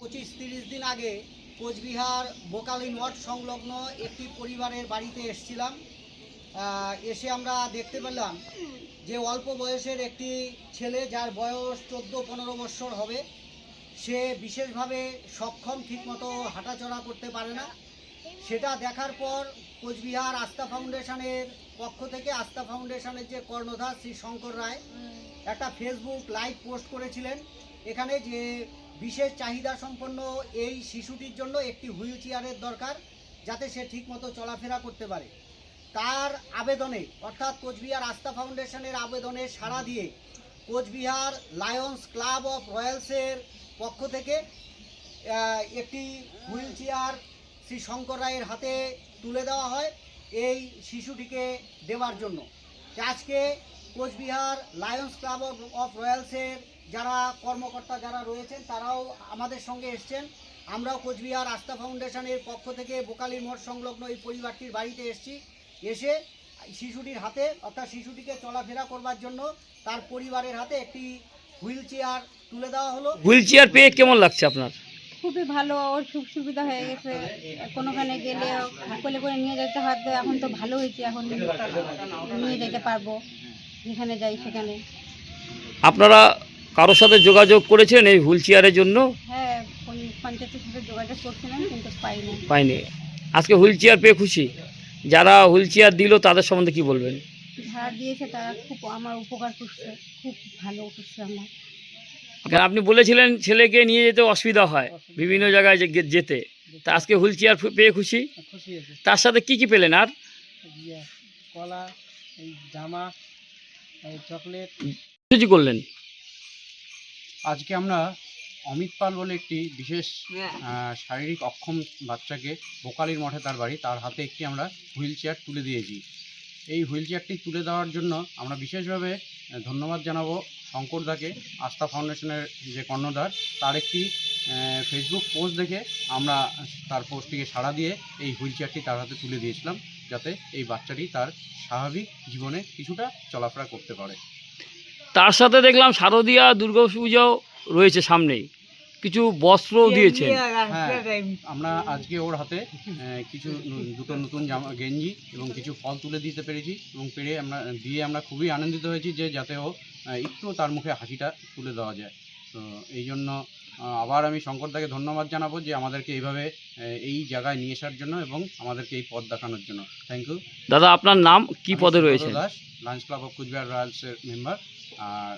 পঁচিশ তিরিশ দিন আগে কোচবিহার বোকালি মঠ সংলগ্ন একটি পরিবারের বাড়িতে এসেছিলাম। এসে আমরা দেখতে পেলাম যে অল্প বয়সের একটি ছেলে যার বয়স চোদ্দ পনেরো বৎসর হবে, সে বিশেষভাবে সক্ষম, ঠিকমতো হাঁটাচলা করতে পারে না। সেটা দেখার পর কোচবিহার আস্থা ফাউন্ডেশনের পক্ষ থেকে আস্থা ফাউন্ডেশনের যে কর্ণধার শ্রী শঙ্কর রায়, একটা ফেসবুক লাইভ পোস্ট করেছিলেন। এখানে যে বিশেষ চাহিদা সম্পন্ন এই শিশুটির জন্য একটি হুইল চেয়ারের দরকার, যাতে সে ঠিকমতো চলাফেরা করতে পারে। তার আবেদনে, অর্থাৎ কোচবিহার আস্থা ফাউন্ডেশনের আবেদনে সাড়া দিয়ে কোচবিহার লায়ন্স ক্লাব অফ রয়্যালসের পক্ষ থেকে একটি হুইল চেয়ার শ্রী শঙ্কর রায়ের হাতে তুলে দেওয়া হয় এই শিশুটিকে দেওয়ার জন্য। আজকে কোচবিহার লায়ন্স ক্লাব অফ রয়্যালসের যারা কর্মকর্তা যারা রয়েছেন, তারাও আমাদের সঙ্গে এসছেন। আমরাও কোচবিহার আস্থা ফাউন্ডেশনের পক্ষ থেকে বোকালির মঠ সংলগ্ন এই পরিবারটির বাড়িতে এসেছি। এসে শিশুটির হাতে, অর্থাৎ শিশুটিকে চলাফেরা করবার জন্য তার পরিবারের হাতে একটি হুইল চেয়ার তুলে দেওয়া হলো। হুইল চেয়ার পেয়ে কেমন লাগছে আপনার? খুবই ভালো ওর সুখ সুবিধা হয়ে গেছে। কোনোখানে গেলে কোলে করে নিয়ে যেতে হতো এখন তো ভালো হয়েছে এখন নিয়ে যেতে পারব। যেখানে যাই সেখানে। আপনারা কারোর সাথে যোগাযোগ করেছেন এই হুইল চেয়ারের জন্য? হ্যাঁ পঞ্চ- পঞ্চায়েতের সাথে যোগাযোগ করছিলাম কিন্তু পাইনি। পাইনি। আজকে হুইল চেয়ার পেয়ে খুশি? যারা হুইল চেয়ার দিল তাদের সম্বন্ধে কি বলবেন? যারা দিয়েছে তারা খুব আমার উপকার করছে খুব ভালো করছে আমার। আপনি বলেছিলেন ছেলেকে নিয়ে যেতে অসুবিধা হয় বিভিন্ন জায়গায় যেতে। তা আজকে হুইল চেয়ার পেয়ে খুশি? খুশি তার সাথে কি কি পেলেন আর? কলা জামা চকলেট। কিছু করলেন? আজকে আমরা অমিত পাল বলে একটি বিশেষ শারীরিক অক্ষম বাচ্চাকে বোকালির মঠে তার বাড়ি তার হাতে একটি আমরা হুইল চেয়ার তুলে দিয়েছি। এই হুইল চেয়ারটি তুলে দেওয়ার জন্য আমরা বিশেষভাবে ধন্যবাদ জানাব শঙ্করদাকে আস্থা ফাউন্ডেশনের যে কর্ণধার, তার একটি ফেসবুক পোস্ট দেখে আমরা তার পোস্টটিকে সাড়া দিয়ে এই হুইল চেয়ারটি তার হাতে তুলে দিয়েছিলাম, যাতে এই বাচ্চাটি তার স্বাভাবিক জীবনে কিছুটা চলাফেরা করতে পারে। তার সাথে দেখলাম শারদীয়া দুর্গা পুজো রয়েছে সামনেই। কিছু বস্ত্রও দিয়েছেন। হ্যাঁ আমরা আজকে ওর হাতে আহ, কিছু দুটো নতুন জামা গেঞ্জি এবং কিছু ফল তুলে দিতে পেরেছি এবং পেরে আমরা দিয়ে আমরা খুবই আনন্দিত হয়েছি যে যাতে ও আহ, একটু তার মুখে হাসিটা তুলে দেওয়া যায়। তো এই জন্য আহ, আবার আমি শঙ্করদাকে ধন্যবাদ জানাব যে আমাদেরকে এইভাবে আহ, এই জায়গায় নিয়ে আসার জন্য এবং আমাদেরকে এই পথ দেখানোর জন্য। থ্যাংক ইউ দাদা আপনার নাম কি পদে রয়েছে Das lions club of Coochbehar রয়্যালসের member R